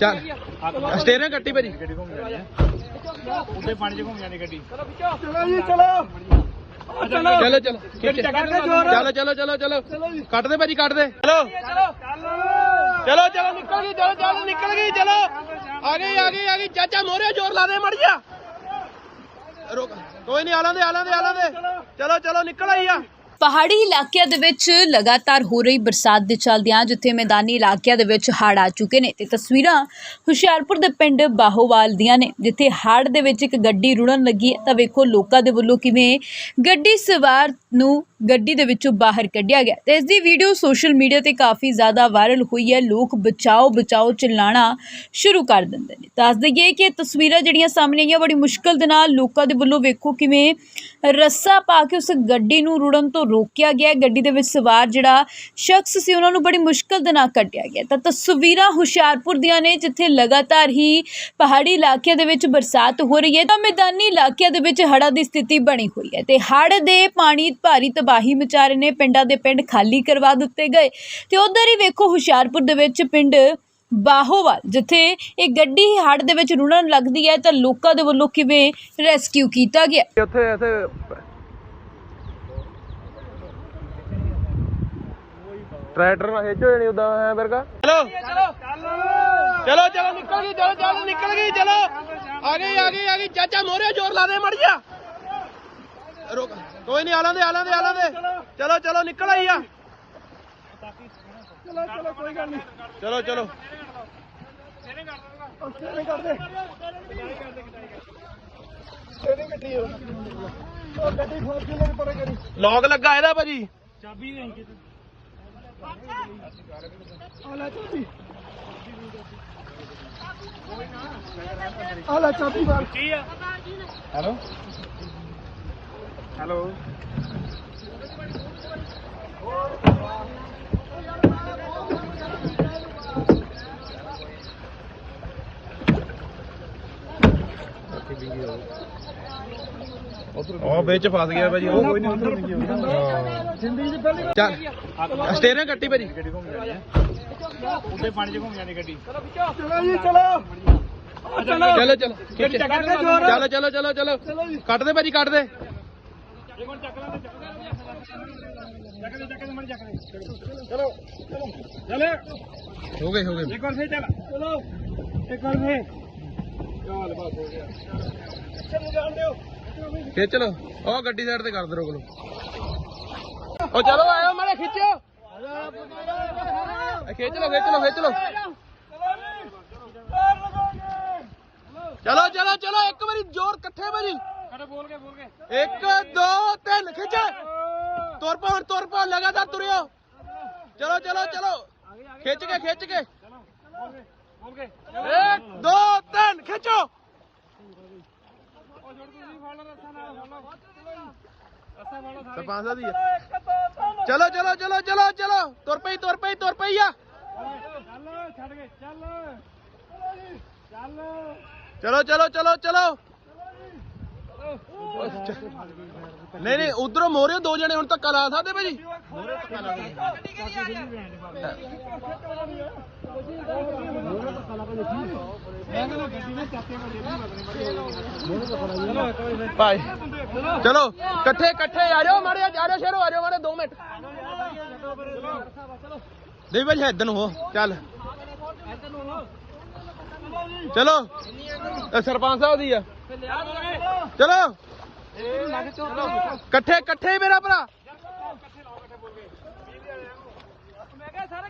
ਚੱਲ। ਸਟੇਰਿੰਗ ਕੱਟੀ ਭਾਜੀ। ਗੱਡੀ ਘੁੰਮ ਜਾਣੀ ਹੈ ਉੱਤੇ ਪਾਣੀ 'ਚ ਘੁੰਮ ਜਾਣੀ ਗੱਡੀ। ਚਲੋ ਜੀ ਚਲੋ। ਚਲੋ। ਚਲੋ। ਚਲੋ ਚਲੋ। ਚਲੋ ਚਲੋ। ਕੱਟ ਦੇ ਭਾਜੀ ਕੱਟ ਦੇ। ਚਲੋ। ਚਲੋ ਚਲੋ ਨਿਕਲ ਗਈ ਚਲੋ ਚਲੋ ਨਿਕਲ ਗਈ ਚਲੋ। ਆ ਗਈ ਆ ਗਈ ਆ ਗਈ। ਚਾਚਾ ਮੋਰੇ ਜ਼ੋਰ ਲਾ ਦੇ ਮੜੀਆ। ਰੁਕ। ਕੋਈ ਨਹੀਂ ਆਲਾਂ ਦੇ ਆਲਾਂ ਦੇ ਆਲਾਂ ਦੇ ਚਲੋ ਚਲੋ ਨਿਕਲ ਆਈ ਆ। ਪਹਾੜੀ ਇਲਾਕਿਆਂ ਦੇ ਵਿੱਚ ਲਗਾਤਾਰ ਹੋ ਰਹੀ ਬਰਸਾਤ ਦੇ ਚੱਲਦਿਆਂ ਜਿੱਥੇ ਮੈਦਾਨੀ ਇਲਾਕਿਆਂ ਦੇ ਵਿੱਚ ਹੜ੍ਹ ਆ ਚੁੱਕੇ ਨੇ ਤੇ ਤਸਵੀਰਾਂ ਹੁਸ਼ਿਆਰਪੁਰ ਦੇ ਪਿੰਡ ਬਾਹੋਵਾਲ ਦੀਆਂ ਨੇ, ਜਿੱਥੇ ਹੜ੍ਹ ਦੇ ਵਿੱਚ ਇੱਕ ਗੱਡੀ ਰੁੜਨ ਲੱਗੀ ਹੈ। ਤਾਂ ਵੇਖੋ ਲੋਕਾਂ ਦੇ ਵੱਲੋਂ ਕਿਵੇਂ ਗੱਡੀ ਸਵਾਰ ਨੂੰ ਗੱਡੀ ਦੇ ਵਿੱਚੋਂ ਬਾਹਰ ਕੱਢਿਆ ਗਿਆ। ਤੇ ਇਸ ਦੀ ਵੀਡੀਓ ਸੋਸ਼ਲ ਮੀਡੀਆ ਤੇ ਕਾਫੀ ਜ਼ਿਆਦਾ ਵਾਇਰਲ ਹੋਈ ਹੈ। ਲੋਕ ਬਚਾਓ ਬਚਾਓ ਚਿল্ਲਾਣਾ ਸ਼ੁਰੂ ਕਰ ਦਿੰਦੇ ਨੇ। ਦੱਸ ਦਈਏ ਕਿ ਇਹ ਤਸਵੀਰਾਂ ਜਿਹੜੀਆਂ ਸਾਹਮਣੇ ਆਈਆਂ, ਬੜੀ ਮੁਸ਼ਕਲ ਦੇ ਨਾਲ ਲੋਕਾਂ ਦੇ ਵੱਲੋਂ ਵੇਖੋ ਕਿਵੇਂ ਰੱਸਾ ਪਾ ਕੇ ਉਸ ਗੱਡੀ ਨੂੰ ਰੁੜਨ ਤੋਂ ਰੋਕਿਆ ਗਿਆ। ਗੱਡੀ ਦੇ ਵਿੱਚ ਸਵਾਰ ਜਿਹੜਾ ਸ਼ਖਸ ਸੀ, ਉਹਨਾਂ ਨੂੰ ਬੜੀ ਮੁਸ਼ਕਲ ਦੇ ਨਾਲ ਕੱਢਿਆ ਗਿਆ। ਤਾਂ ਤਸਵੀਰਾਂ ਹੁਸ਼ਿਆਰਪੁਰ ਦੀਆਂ ਨੇ, ਜਿੱਥੇ ਲਗਾਤਾਰ ਹੀ ਪਹਾੜੀ ਇਲਾਕਿਆਂ ਦੇ ਵਿੱਚ ਬਰਸਾਤ ਹੋ ਰਹੀ ਹੈ। ਤਾਂ ਮੈਦਾਨੀ ਇਲਾਕਿਆਂ ਦੇ ਵਿੱਚ ਹੜ੍ਹਾਂ ਦੀ ਸਥਿਤੀ ਬਣੀ ਹੋਈ ਹੈ। ਤੇ ਹੜ੍ਹ ਦੇ ਪਾਣੀ ਭਾਰੀ ਤਬਾਹੀ ਮਚਾ ਰਹੇ ਨੇ ਪਿੰਡਾਂ ਦੇ ਪਿੰਡ ਖਾਲੀ ਕਰਵਾ ਦਿੱਤੇ ਗਏ। ਤੇ ਉਧਰ ਹੀ ਵੇਖੋ ਹੁਸ਼ਿਆਰਪੁਰ ਦੇ ਵਿੱਚ ਪਿੰਡ ਬਾਹੋਵਾਲ ਜਿੱਥੇ ਇਹ ਗੱਡੀ ਹੜ੍ਹ ਦੇ ਵਿੱਚ ਰੁੜਨ ਲੱਗਦੀ ਹੈ ਤਾਂ ਲੋਕਾਂ ਦੇ ਵੱਲੋਂ ਕਿਵੇਂ ਰੈਸਕਿਊ ਕੀਤਾ ਗਿਆ? ਉੱਥੇ ਐਸੇ ਟਰੈਕਟਰ ਨਾਲ ਹਿੱਜੋ ਜਣੀ ਉਦਾਂ ਹੈ ਵਰਗਾ? ਚਲੋ। ਚਲੋ ਚਲੋ ਨਿਕਲ ਗਈ ਚਲੋ ਚਲੋ ਨਿਕਲ ਗਈ ਚਲੋ। ਆ ਗਈ ਆ ਗਈ ਆ ਗਈ। ਚਾਚਾ ਮੋਰੇ ਜ਼ੋਰ ਲਾ ਦੇ ਮੜੀਆ ਰੁਕ। ਕੋਈ ਨਹੀਂ ਆਲਾਂ ਦੇ ਆਲਾਂ ਦੇ ਆਲਾਂ ਦੇ ਚਲੋ ਚਲੋ ਨਿਕਲ ਆਈ ਆ। ਚਲੋ ਚਲੋ। ਕੋਈ ਗੱਲ ਨਹੀਂ ਚਲੋ ਚਲੋ ਸਟੇਰਿੰਗ ਕਰ ਦੇ ਸਟੇਰਿੰਗ ਕੱਟੀ ਹੋ ਉਹ ਗੱਡੀ ਫੋਰਚੂਨਰ ਪਰੇ ਕਰੀ ਲੌਕ ਲੱਗਾ ਇਹਦਾ ਭਾਜੀ। ਚਾਬੀ ਨਹੀਂ ਕਿਤੇ ਆ ਲੈ ਚਾਬੀ ਆ ਲੈ ਚਾਬੀ ਆ? ਹੈਲੋ? ਹੈਲੋ। ਉਹ ਵਿੱਚ ਫਸ ਗਿਆ ਭਾਜੀ ਉਹ ਕੋਈ ਜ਼ਿੰਦਗੀ ਦੀ ਪਹਿਲੀ ਚੱਲ ਸਟੇਰਿੰਗ ਕੱਟੀ ਭਾਜੀ। ਗੱਡੀ ਘੁੰਮ ਜਾਣੀ ਹੈ ਉੱਤੇ ਪਾਣੀ 'ਚ ਘੁੰਮ ਜਾਣੀ ਗੱਡੀ ਚਲੋ ਜੀ ਚਲੋ ਚਲੋ ਚਲੋ ਚਲੋ। ਚਲੋ। ਚਲੋ ਚਲੋ ਚਲੋ ਚਲੋ ਜੀ ਕੱਟ ਦੇ ਭਾਜੀ ਕੱਟ ਦੇ। ਚਲੋ ਚਲੋ ਚਲੇ। ਹੋ ਗਏ ਹੋ ਗਏ। ਇੱਕ ਵਾਰ ਫੇਰ ਚੱਲ। ਚਲੋ। ਇੱਕ ਵਾਰ ਫੇਰ। ਚੱਲ ਬਸ ਹੋ ਗਿਆ। ਚਲੋ ਜਾਣ ਦਿਓ। ਖਿੱਚ ਲੋ ਉਹ ਗੱਡੀ ਸਾਈਡ ਤੇ ਕਰ ਦੇ ਰੋਕ ਲੋ ਉਹ ਚਲੋ ਆਇਓ ਮਾੜੇ ਖਿੱਚੋ। ਖਿੱਚ ਲੋ ਖਿੱਚ ਲੋ ਖਿੱਚ ਲੋ ਚਲੋ ਚਲੋ ਚਲੋ ਇੱਕ ਵਾਰੀ ਜ਼ੋਰ ਇਕੱਠੇ ਭਾਜੀ ਕਰੇ ਬੋਲ ਕੇ ਬੋਲ ਕੇ ਇੱਕ ਦੋ ਤਿੰਨ ਖਿੱਚ ਤੁਰ ਪਾ ਹੁਣ ਤੁਰ ਪਾ ਲਗਾਤਾਰ ਤੁਰਿਓ ਚਲੋ ਚਲੋ ਚਲੋ ਖਿੱਚ ਕੇ ਖਿੱਚ ਕੇ ਬੋਲ ਕੇ ਇੱਕ ਦੋ ਤਿੰਨ ਖਿੱਚੋ ਉਹ ਛੋੜ ਤੁਸੀਂ ਫੜ ਲਓ ਰਸਤਾ ਨਾਲ ਫੜ ਲਓ ਰਸਤਾ ਫੜ ਲਓ ਸਾਰੇ ਸਰਪੰਚ ਸਾਹਿਬ ਨਹੀਂ ਨਹੀਂ, ਉਧਰੋਂ ਮੋਰੇ ਦੋ ਜਣੇ ਹੁਣ ਧੱਕਾ ਲਾ ਸਕਦੇ ਭਾਜੀ? ਭਾਈ, ਚਲੋ, ਇਕੱਠੇ ਇਕੱਠੇ ਆ ਜਾਓ ਮਾੜੇ ਆ ਜਾਓ ਸ਼ੇਰੋ ਆ ਜਾਓ ਮਾੜੇ 2 ਮਿੰਟ। ਦੇ ਭਾਈ ਇੱਧਰ ਨੂੰ ਹੋ, ਚੱਲ। ਚਲੋ ਸਰਪੰਚ ਸਾਹਿਬ ਦੀ ਆ। ਚਲੋ। ਇਕੱਠੇ ਇਕੱਠੇ ਮੇਰਾ ਭਰਾ।